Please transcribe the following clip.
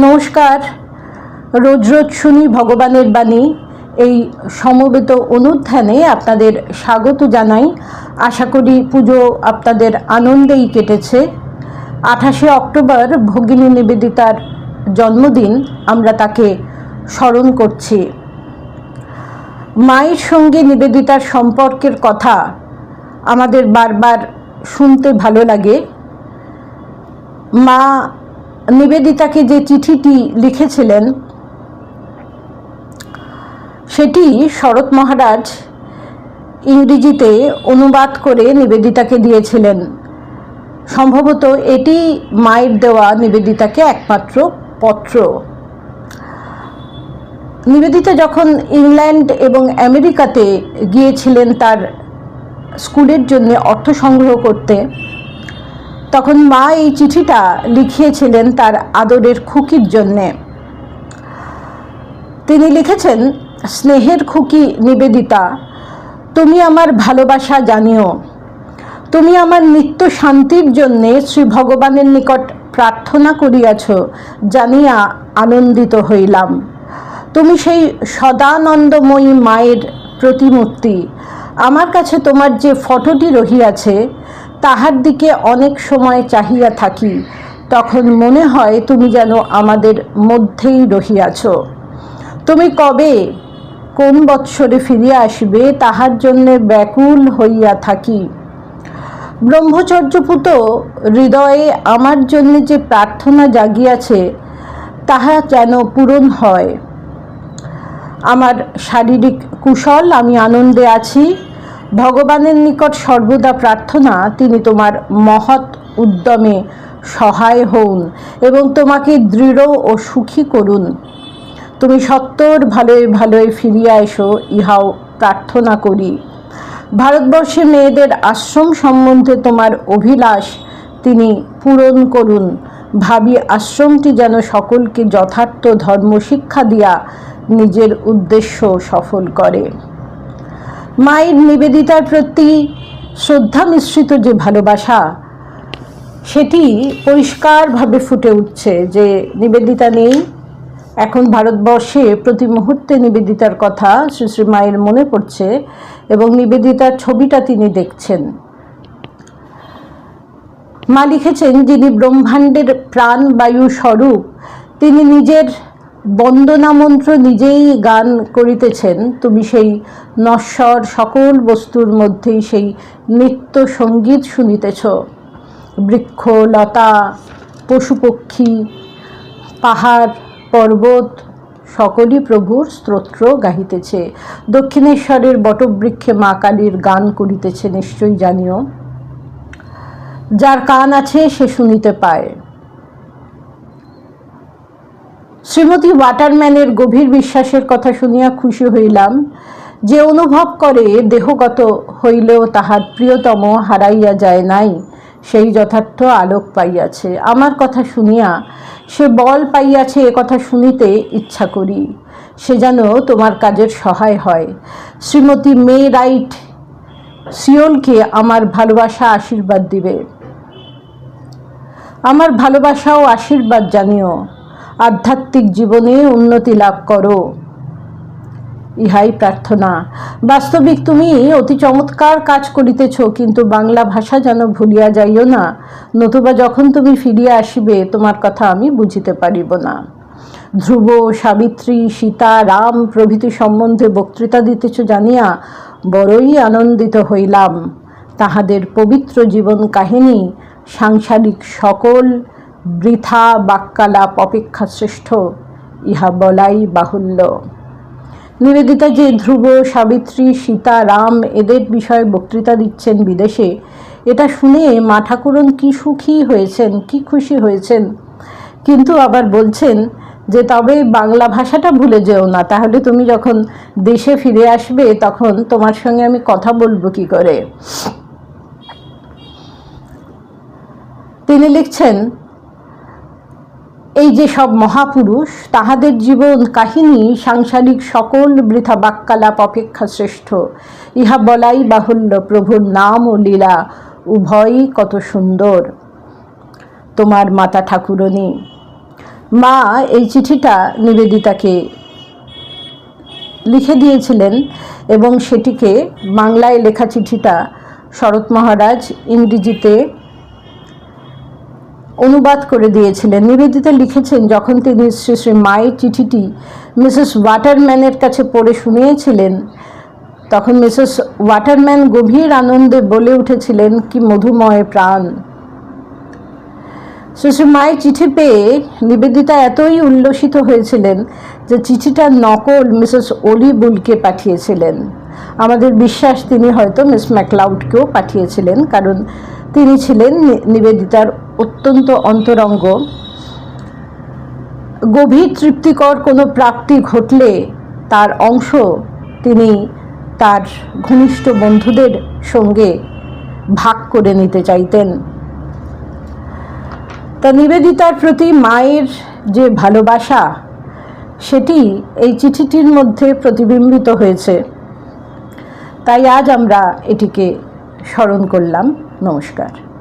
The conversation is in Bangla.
নমস্কার। রোজ রোজ শুনি ভগবানের বাণী এই সমবেত অনুধ্যানে আপনাদের স্বাগত জানাই। আশা করি পুজো আপনাদের আনন্দেই কেটেছে। আঠাশে অক্টোবর ভগিনী নিবেদিতার জন্মদিন, আমরা তাকে স্মরণ করছি। মায়ের সঙ্গে নিবেদিতার সম্পর্কের কথা আমাদের বারবার শুনতে ভালো লাগে। মা নিবেদিতাকে যে চিঠিটি লিখেছিলেন, সেটি শরৎ মহারাজ ইংরেজিতে অনুবাদ করে নিবেদিতাকে দিয়েছিলেন। সম্ভবত এটি মায়ের দেওয়া নিবেদিতাকে একমাত্র পত্র। নিবেদিতা যখন ইংল্যান্ড এবং আমেরিকাতে গিয়েছিলেন তার স্কুলের জন্য অর্থ সংগ্রহ করতে তখন মা এই চিঠিটা লিখিয়েছিলেন তার আদরের খুকির জন্যে। তিনি লিখেছেন, স্নেহের খুকি নিবেদিতা, তুমি আমার ভালোবাসা জানিও। তুমি আমার নিত্য শান্তির জন্যে শ্রী ভগবানের নিকট প্রার্থনা করিয়াছ, জানিয়া আনন্দিত হইলাম। তুমি সেই সদানন্দময়ী মায়ের প্রতিমূর্তি। আমার কাছে তোমার যে ফটোটি রহিয়াছে তাহার দিকে অনেক সময় চাহিয়া থাকি, তখন মনে হয় তুমি যেন আমাদের মধ্যেই রহিয়াছ। তুমি কবে, কোন বৎসরে ফিরিয়া আসবে, তাহার জন্যে ব্যাকুল হইয়া থাকি। ব্রহ্মচর্যপুত হৃদয়ে আমার জন্য যে প্রার্থনা জাগিয়াছে, তাহা যেন পূরণ হয়। আমার শারীরিক কুশল, আমি আনন্দে আছি। ভগবানের নিকট সর্বদা প্রার্থনা, তিনি তোমার মহৎ উদ্যমে সহায় হউন এবং তোমাকে দৃঢ় ও সুখী করুন। তুমি সত্তর ভালোয় ভালোয় ফিরিয়া এসো, ইহাও প্রার্থনা করি। ভারতবর্ষে মেয়েদের আশ্রম সম্বন্ধে তোমার অভিলাষ তিনি পূরণ করুন। ভাবি, আশ্রমটি যেন সকলকে যথার্থ ধর্ম শিক্ষা দিয়া নিজের উদ্দেশ্য সফল করে। মায়ের নিবেদিতার প্রতি শ্রদ্ধা মিশ্রিত যে ভালোবাসা, সেটি পরিষ্কারভাবে ফুটে উঠছে যে নিবেদিতা নেই। এখন ভারতবর্ষে প্রতি মুহূর্তে নিবেদিতার কথা শ্রী শ্রী মায়ের মনে পড়ছে এবং নিবেদিতার ছবিটা তিনি দেখছেন। মা লিখেছেন, যিনি ব্রহ্মাণ্ডের প্রাণবায়ু স্বরূপ, তিনি নিজের বন্দনা মন্ত্র নিজেই গান করিতেছেন, তুমি সেই নশ্বর সকল বস্তুর মধ্যেই সেই নিত্য সংগীত শুনিতেছ। বৃক্ষ, লতা, পশু পক্ষী, পাহাড়, পর্বত, সকলই প্রভুর স্তোত্র গাহিতেছে। দক্ষিণেশ্বরের বটবৃক্ষে মা কালীর গান করিতেছে, নিশ্চয়ই জানিও। যার কান আছে সে শুনিতে পায়। শ্রীমতী ওয়াটারম্যানের গভীর বিশ্বাসের কথা শুনিয়া খুশি হইলাম, যে অনুভব করে দেহগত হইলেও তাহার প্রিয়তম হারাইয়া যায় নাই, সেই যথার্থ আলোক পাইয়াছে। আমার কথা শুনিয়া সে বল পাইয়াছে এ কথা শুনিতে ইচ্ছা করি, সে যেন তোমার কাজের সহায় হয়। শ্রীমতী মে রাইট, সিওলকে আমার ভালোবাসা আশীর্বাদ দিবে। আমার ভালোবাসা ও আশীর্বাদ জানিও। আধ্যাত্মিক জীবনে উন্নতি লাভ করো। ইহাই প্রার্থনা। বাস্তবিক তুমি অতি চমৎকার কাজ করিতেছ, কিন্তু বাংলা ভাষা যেন ভুলিয়া যাইও না। নতুবা যখন তুমি ফিরিয়া আসিবে, তোমার কথা আমি বুঝিতে পারিব না। ধ্রুব, সাবিত্রী, সীতা, রাম প্রভৃতি সম্বন্ধে বক্তৃতা দিতেছ জানিয়া বড়ই আনন্দিত হইলাম। তাহাদের পবিত্র জীবন কাহিনী, সাংসারিক সকল বৃথা বাক্যালাপ অপেক্ষা শ্রেষ্ঠ, ইহা বলাই বাহুল্য। নিবেদিতা যে ধ্রুব, সাবিত্রী, সীতা, রাম এদের বিষয়ে বক্তৃতা দিচ্ছেন বিদেশে, এটা শুনে মা ঠাকুরন কি সুখী হয়েছেন, কি খুশি হয়েছেন? কিন্তু আবার বলছেন যে, তবে বাংলা ভাষাটা ভুলে যেও না, তাহলে তুমি যখন দেশে ফিরে আসবে, তখন তোমার সঙ্গে আমি কথা বলব কি করে? তিনি লিখছেন এই যে সব মহাপুরুষ, তাহাদের জীবন কাহিনী সাংসারিক সকল বৃথা বাক্যালাপ অপেক্ষা শ্রেষ্ঠ। ইহা বলাই বাহুল্য প্রভুর নাম ও লীলা, উভয়ই কত সুন্দর। তোমার মাতা ঠাকুরনী। মা এই চিঠিটা নিবেদিতাকে লিখে দিয়েছিলেন এবং সেটিকে বাংলায় লেখা চিঠিটা শরৎ মহারাজ ইংরেজিতে অনুবাদ করে দিয়েছিলেন। নিবেদিতা লিখেছেন, যখন তিনি শ্রী শ্রী মায়ের চিঠিটি মিসেস ওয়াটারম্যানের কাছে পড়ে শুনিয়েছিলেন, তখন মিসেস ওয়াটারম্যান গভীর আনন্দে বলে উঠেছিলেন, কি মধুময় প্রাণ। শ্রী মায়ের চিঠি পেয়ে নিবেদিতা এতই উল্লসিত হয়েছিলেন যে চিঠিটার নকল মিসেস অলি বুলকে পাঠিয়েছিলেন। আমাদের বিশ্বাস তিনি হয়তো মিস ম্যাকলাউডকেও পাঠিয়েছিলেন, কারণ তিনি ছিলেন নিবেদিতার অত্যন্ত অন্তরঙ্গ। গভীর তৃপ্তিকর কোনো প্রাপ্তি ঘটলে তার অংশ তিনি তার ঘনিষ্ঠ বন্ধুদের সঙ্গে ভাগ করে নিতে চাইতেন। তা নিবেদিতার প্রতি মায়ের যে ভালোবাসা, সেটি এই চিঠিটির মধ্যে প্রতিবিম্বিত হয়েছে। তাই আজ আমরা এটিকে স্মরণ করলাম। নমস্কার।